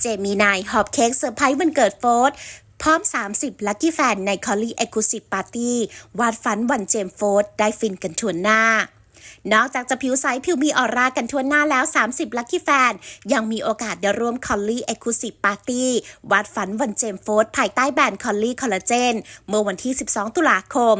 เจมีนายหอบเค้กเซอร์ไพรส์วันเกิดโฟร์พร้อม 30 ลัคกี้แฟนในคอลลี่เอ็กซ์คลูซีฟปาร์ตี้วาดฝันวันเจมโฟร์ได้ฟินกันทวนหน้า นอกจากจะผิวใสผิวมีออร่ากันทั่วหน้าแล้ว 30 ลัคกี้แฟน ยังมีโอกาสได้ร่วมคอลลี่เอ็กซ์คลูซีฟปาร์ตี้วาดฝันวันเจมส์โฟร์ภายใต้แบรนด์คอลลี่คอลลาเจน เมื่อวันที่ 12 ตุลาคม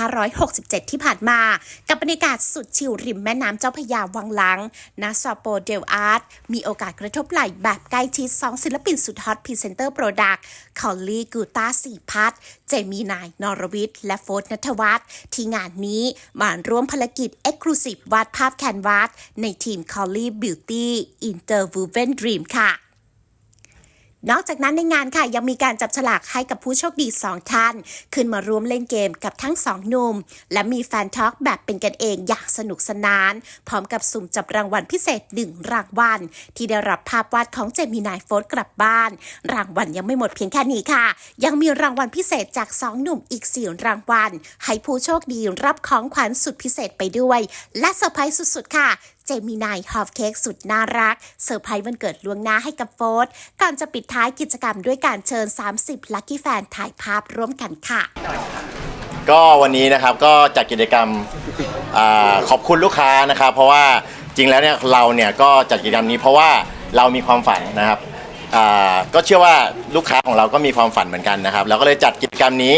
2567 ที่ผ่านมา กับบรรยากาศสุดชิลริมแม่น้ำเจ้าพยาวังหลังนาซอโปเดลอาร์ตมีโอกาสกระทบไหล่แบบใกล้ชิดสองศิลปินสุดฮอตพรีเซนเตอร์โปรดักต์คอลลี่กูตาสีพัท เจมีนาย นรวิทย์ และโฟร์นัทวัฒน์ที่งานนี้มาร่วมภารกิจ Exclusive วาดภาพแคนวาสในทีม Collie Beauty Interwoven Dream ค่ะ นอกจากนั้นในงานค่ะยังมีการจับฉลากให้กับผู้โชคดี 2 ท่าน ขึ้นมาร่วมเล่นเกมกับทั้ง 2 หนุ่ม และมีแฟนทอล์กแบบเป็นกันเองอย่างสนุกสนาน พร้อมกับสุ่มจับรางวัลพิเศษ 1 รางวัล ที่ได้รับภาพวาดของเจมินายโฟร์กลับบ้าน รางวัลยังไม่หมดเพียงแค่นี้ค่ะ ยังมีรางวัลพิเศษจาก 2 หนุ่มอีก 4 รางวัล ให้ผู้โชคดีรับของขวัญสุดพิเศษไปด้วย และเซอร์ไพรส์สุดๆค่ะ เจมินายฮอฟเค้กสุดน่ารักเซอร์ไพรส์วันเกิดล่วงหน้าให้กับโฟร์ธก่อนจะปิดท้ายกิจกรรมด้วยการเชิญ 30 ลัคกี้แฟนถ่ายภาพร่วมกันค่ะ ก็วันนี้นะครับก็จัดกิจกรรมอาขอบคุณลูกค้านะครับ เพราะว่าจริงแล้วเนี่ยเราเนี่ยก็จัดกิจกรรมนี้เพราะว่าเรามีความฝันนะครับอ่าก็เชื่อว่าลูกค้าของเราก็มีความฝันเหมือนกันนะครับเราก็เลยจัดกิจกรรมนี้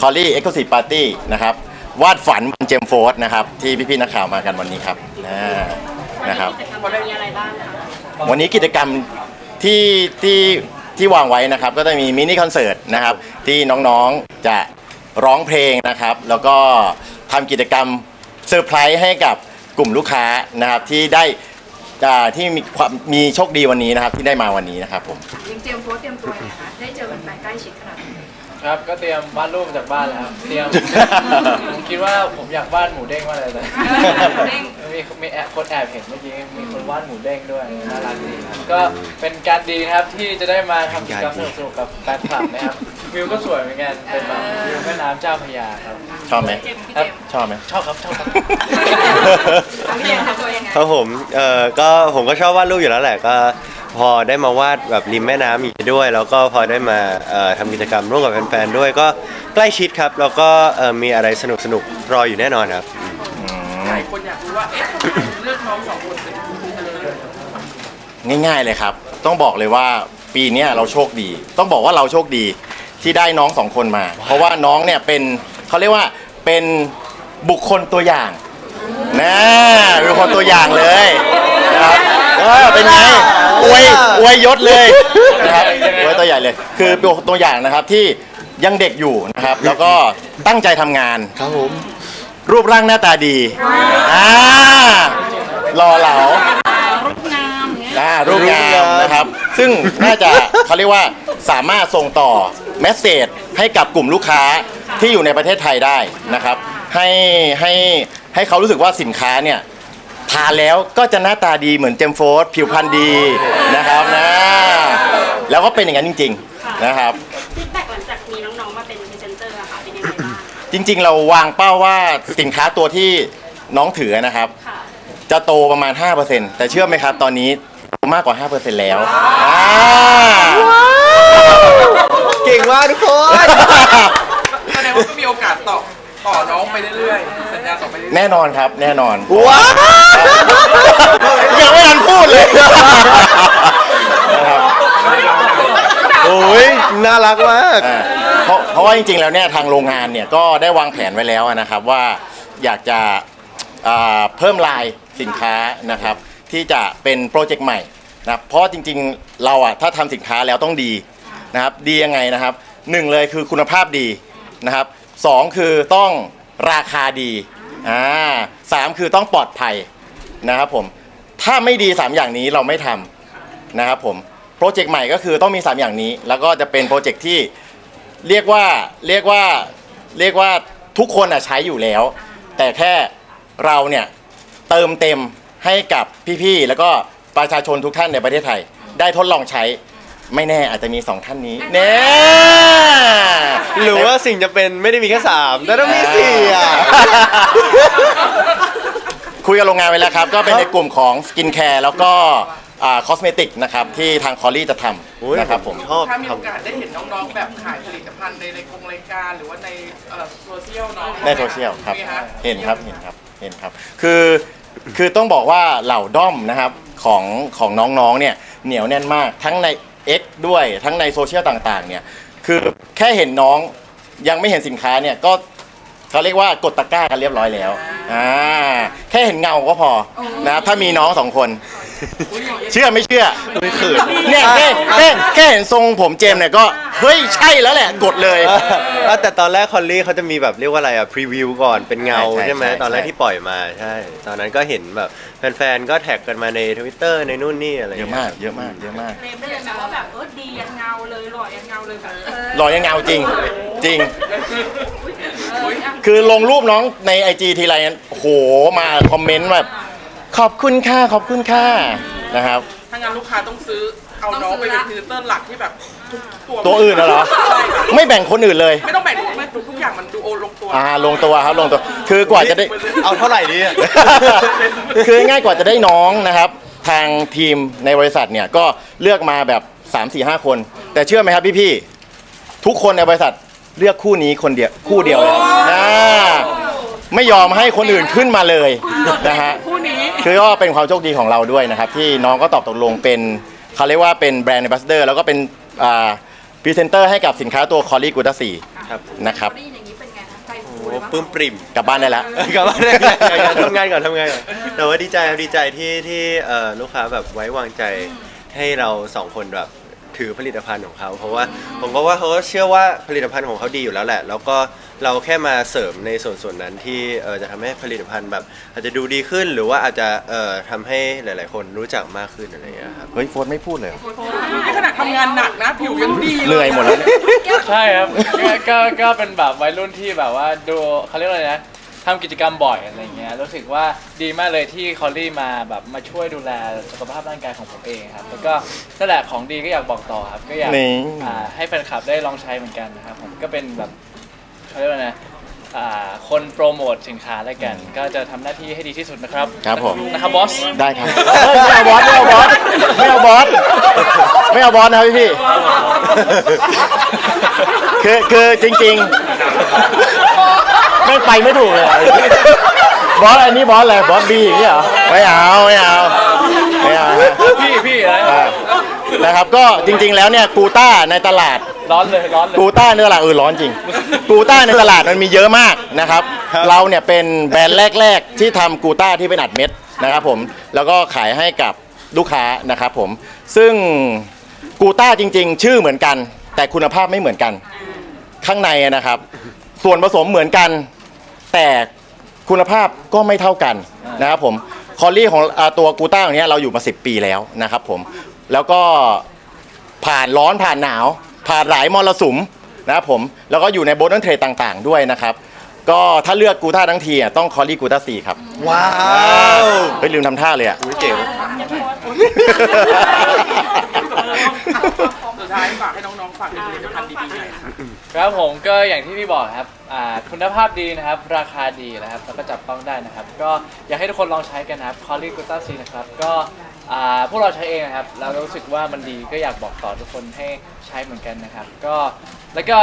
c o l l i e Exclusive Party นะครับวาดฝันวันเจมโฟร์นะครับที่พี่ๆนักข่าวมากันวันนี้ครับอ่า นะครับมีอะไรบ้างคะวันนี้กิจกรรมที่ที่ที่วางไว้นะครับ ก็จะมีมินิคอนเสิร์ตนะครับ ที่น้องๆจะร้องเพลงนะครับ แล้วก็ทำกิจกรรมเซอร์ไพรส์ให้กับกลุ่มลูกค้านะครับที่ได้อ่าที่มีความมีโชคดีวันนี้นะครับ ที่ได้มาวันนี้นะครับผม ยังเตรียมโพสต์เตรียมตัวไงคะได้เจอแฟนๆใกล้ชิดขนาดไหนครับก็เตรียมวาดรูปจากบ้านแล้วครับเตรียม ผมคิดว่าผมอยากวาดหมูเด้งมากเลยนะ เด้ง มีมีแอบคนแอบเห็นเมื่อกี้มีคนวาดหมูเด้งด้วยน่ารักดีครับก็เป็นการดีนะครับที่จะได้มาทำกิจกรรมสนุกๆกับแฟนคลับนะครับวิวก็สวยเหมือนกันเป็นแบบวิวแม่น้ำเจ้าพระยาครับ ชอบไหมเจมส์พี่ครัเจบมส์ ชอบไหม ชอบครับชอบครับพี่เจมส์ทำตัวยังไง ครับผม เอ่อ ก็ผมก็ชอบวาดรูปอยู่แล้วแหละ ก็พอได้มาวาดแบบริมแม่น้ำอย่างนี้ด้วย แล้วก็พอได้มาเอ่อทำกิจกรรมร่วมกับแฟนๆด้วย ก็ใกล้ชิดครับ แล้วก็เอ่อมีอะไรสนุกๆรออยู่แน่นอนครับ หลายคนอยากรู้ว่า เอ๊ะทำไม เลือกน้องสองคนเป็นคู่กันเลยง่ายๆเลยครับ ต้องบอกเลยว่าปีเนี้ยเราโชคดี ต้องบอกว่าเราโชคดีที่ได้น้องสองคนมา เพราะว่าน้องเนี่ยเป็นเขาเรียกว่าเป็นบุคคลตัวอย่างนะเป็นบุคคลตัวอย่างเลยนะครับเออเป็นไงอวยอวยยศเลยนะครับอวยตัวใหญ่เลย คือเป็นบุคคลตัวอย่างนะครับที่ยังเด็กอยู่นะครับ แล้วก็ตั้งใจทำงาน ครับผม รูปร่างหน้าตาดีอ่ารอเหลา รูปงามเนี้ย อ่ารูปงามนะครับ ซึ่งน่าจะ เขาเรียกว่าสามารถส่งต่อเมสเซจให้กับกลุ่มลูกค้าที่อยู่ในประเทศไทยได้นะครับ ให้ให้ให้เขารู้สึกว่าสินค้าเนี่ยทานแล้วก็จะหน้าตาดีเหมือนเจมโฟร์ผิวพรรณดีนะครับนะแล้วก็เป็นอย่างนั้นจริง ๆ นะครับ จริงๆ เราวางเป้าว่าสินค้าตัวที่น้องถือนะครับ ค่ะ จะโตประมาณ 5%แต่เชื่อไหมครับ ตอนนี้มากกว่า 5%แล้วอ่าเก่งมากทุกคน แสดงว่าก็มีโอกาสต่อต่อน้องไปเรื่อยๆ สัญญาต่อไปเรื่อยแน่นอนครับ แน่นอน ว้าวยังไม่ทันพูดเลยนะครับโอ้ยน่ารักมาก อ่า เพราะว่าจริงๆแล้วเนี่ยทางโรงงานเนี่ยก็ได้วางแผนไว้แล้วนะครับว่าอยากจะอ่าเพิ่มลายสินค้านะครับที่จะเป็นโปรเจกต์ใหม่นะครับเพราะจริงๆเราอะถ้าทำสินค้าแล้วต้องดีนะครับดียังไงนะครับหนึ่งเลยคือคุณภาพดีนะครับสองคือต้องราคาดีอ่าสามคือต้องปลอดภัยนะครับผมถ้าไม่ดี 3 อย่างนี้เราไม่ทำนะครับผมโปรเจกต์ใหม่ก็คือต้องมี 3 อย่างนี้ แล้วก็จะเป็นโปรเจกต์ที่ เรียกว่าเรียกว่าเรียกว่าทุกคนอะใช้อยู่แล้ว แต่แค่เราเนี่ยเติมเต็มให้กับพี่ๆแล้วก็ประชาชนทุกท่านในประเทศไทย ได้ทดลองใช้ไม่แน่อาจจะมีสองท่านนี้แน่หรือว่าสิ่งจะเป็นไม่ได้มีแค่สามแต่ต้องมีสี่อะคุยกับโรงงานไว้แล้วครับ ก็เป็นในกลุ่มของสกินแคร์แล้วก็ คอสเมติกนะครับที่ทางคอรี่จะทโอ้ยำนะครับผม ชอบถ้ามีทำโอกาสได้เห็นน้องๆ แบบขายผลิตภัณฑ์ในในคงรายการหรือว่าในเอ่อโซเชียลเนาะในโซเชียลครับมีฮะเห็นครับเห็นครับเห็นครับ คือคือต้องบอกว่าเหล่าด้อมนะครับของของน้องๆเนี่ยเหนียวแน่นมากทั้งใน X ด้วยทั้งในโซเชียลต่างๆเนี่ยคือแค่เห็นน้องยังไม่เห็นสินค้าเนี่ยก็เขาเรียกว่ากดตะกร้ากันเรียบร้อยแล้วอ่าแค่เห็นเงาก็พอนะครับถ้ามีน้องสองคน เชื่อไม่เชื่อไม่ขืนเนี่ยแค่แค่แค่เห็นทรงผมเจมส์เนี่ยก็เฮ้ยใช่แล้วแหละกดเลย เออแต่ตอนแรกคอลลี่เขาจะมีแบบเรียกว่าอะไรอะพรีวิวก่อนเป็นเงาใช่ใช่ใช่ไหมใช่ตอนแรกใช่ ที่ปล่อยมาใช่ ตอนนั้นก็เห็นแบบแฟนๆก็แท็กกันมาในทวิตเตอร์ในนู่นนี่อะไรเยอะเงี้มาก เยอะมาก เยอะมาก เฟรมได้เลยนะว่าแบบเออดียันเงาเลยหล่อยันเงาเลยแบบเออหล่อยังเงาจริง จริงคือลงรูปน้องในไอจีทีไรนั้นโอ้โหมาคอมเมนต์แบบ ขอบคุณค่ะขอบคุณค่ะนะครับ ถ้างานลูกค้าต้องซื้อ เอาน้องไปเป็นพรีเซนเตอร์หลักที่แบบทุกตัวตัวอื่นน่ะเหรอ ใช่ค่ะไม่แบ่งคนอื่นเลย ไม่ต้องแบ่งทุกไม่ทุกอย่างมันดูโอลงตัว อ่าลงตัวครับลงตัว คือกว่าจะได้ เอาเท่าไหร่ดีอะคือง่ายกว่าจะได้น้องนะครับ ทางทีมในบริษัทเนี่ยก็เลือกมาแบบ 3 4 5 คน แต่เชื่อไหมครับพี่ๆทุกคนในบริษัทเลือกคู่นี้คนเดียวคู่เดียวเลยอ่าไม่ยอมให้คนอื่นขึ้นมาเลยนะฮะ คู่นี้ คือก็เป็นความโชคดีของเราด้วยนะครับ ที่น้องก็ตอบตกลงเป็นเขาเรียกว่าเป็นแบรนด์ a m b a s s a d o r แล้วก็เป็นพรีเซนเตอร์ให้กับสินค้าตัวคอรี่กูตาสีครับนะครับได้ยินอย่างนี้เป็นไงคะใจฟูโอ้เลยปะ ปลื้มปริ่ม กลับบ้านได้แล้ว กลับมาได้ทำงานก่อนทำงานก่อนแต่ว่าดีใจครับดีใจที่ที่เอ่อลูกค้าแบบไว้วางใจให้เราสองคนแบบ ถือผลิตภัณฑ์ของเขา เพราะว่าผมก็ว่าเขาก็เชื่อว่าผลิตภัณฑ์ของเขาดีอยู่แล้วแหละ แล้วก็เราแค่มาเสริมในส่วนส่วนนั้นที่เออจะทำให้ผลิตภัณฑ์แบบ อาจจะดูดีขึ้นหรือว่าอาจจะเอ่อทำให้หลาย ๆ คนรู้จักมากขึ้นอะไรอย่างเงี้ยครับ เฮ้ยโฟนไม่พูดเลยเหรอนี่ขนาดทำงานหนักนะ ผิวยังดีเหนื่อยหมดแล้วเนี่ย ใช่ครับก็ก็ก็เป็นแบบวัยรุ่นที่แบบว่าดูเขาเรียกว่าอะไรนะ ทำกิจกรรมบ่อยอะไรเงี้ยรู้สึกว่าดีมากเลยที่คอลลี่มาแบบมาช่วยดูแลสุขภาพร่างกายของผมเองครับแล้วก็นั่นแหละของดีก็อยากบอกต่อครับก็อยากนี่ อ่าให้แฟนคลับได้ลองใช้เหมือนกันนะครับผมก็เป็นแบบเขาเรียกว่าไงอ่าคนโปรโมทสินค้าแล้วกัน ก็จะทำหน้าที่ให้ดีที่สุดนะครับครับผม นะครับบอส ได้ครับเฮ้ยไม่เอาบอสไม่เอาบอสไม่เอาบอสไม่เอาบอสนะครับพี่ๆคือคือจริง ๆ ไม่ไปไม่ถูกเลยอะบอสอันนี้บอสอะไรบอสบีอย่างนี้เหรอไม่เอาไม่เอาไม่เอานะพี่พี่อะไรอ่านะครับก็จริงๆแล้วเนี่ยกูต้าในตลาด ร้อนเลยร้อนเลย กูต้าในตลาดเออร้อนจริง กูต้าในตลาดมันมีเยอะมากนะครับเราเนี่ยเป็นแบรนด์แรก ๆ ที่ทำกูต้าที่เป็นอัดเม็ดนะครับผมแล้วก็ขายให้กับลูกค้านะครับผมซึ่งกูต้าจริง ๆ ชื่อเหมือนกัน แต่คุณภาพไม่เหมือนกัน ข้างในนะครับ ส่วนผสมเหมือนกัน แต่คุณภาพก็ไม่เท่ากันนะครับผมคอลลี่ของอาตัวกูต้าอย่างเนี้ยเราอยู่มา 10 ปีแล้วนะครับผมแล้วก็ผ่านร้อนผ่านหนาว ผ่านหลายมรสุมนะครับผมแล้วก็อยู่ในโบนัสเทรดต่างๆ ด้วยนะครับ ก็ถ้าเลือกกูต้าทั้งทีอะต้องคอลลี่กูต้าสี่ครับว้าวเฮ้ยลืมทำท่าเลยอะอุ๊ยเจ๋งสุดท้ายฝากให้น้องๆฝากถึงผลิตภัณฑ์ดีๆหน่อย ครับผมก็อย่างที่พี่บอกครับอ่าคุณภาพดีนะครับ ราคาดีนะครับแล้วก็จับต้องได้นะครับ ก็อยากให้ทุกคนลองใช้กันนะครับคอลลี่กูต้าซีนะครับก็อ่าพวกเราใช้เองนะครับ เรารู้สึกว่ามันดีก็อยากบอกต่อทุกคนให้ใช้เหมือนกันนะครับ ก็แล้วก็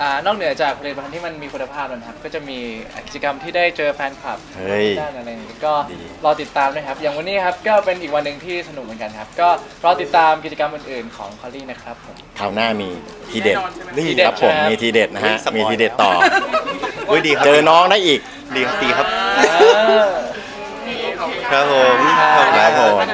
อ่านอกเหนือจากผลิตภัณฑ์ที่มันมีคุณภาพแล้วนะครับ ก็จะมีกิจกรรมที่ได้เจอแฟนคลับเฮ้ยด้านอะไรอย่างนี้ก็ดี รอติดตามด้วยครับ อย่างวันนี้ครับก็เป็นอีกวันหนึ่งที่สนุกเหมือนกันครับ ก็รอติดตามกิจกรรมอื่นๆของ c o l l i g นะครับผม คราวหน้ามีทีเด็ดแน่นอนใช่ไหมนี่ทีเด็ดครับผมครับมีทีเด็ดนะฮะเฮ้ยสปอยมีทีเด็ดต่ออุ้ยดีครับเจอน้องได้อีก ดีครับดีครับ อ่า ครับผมครับผมอันนี้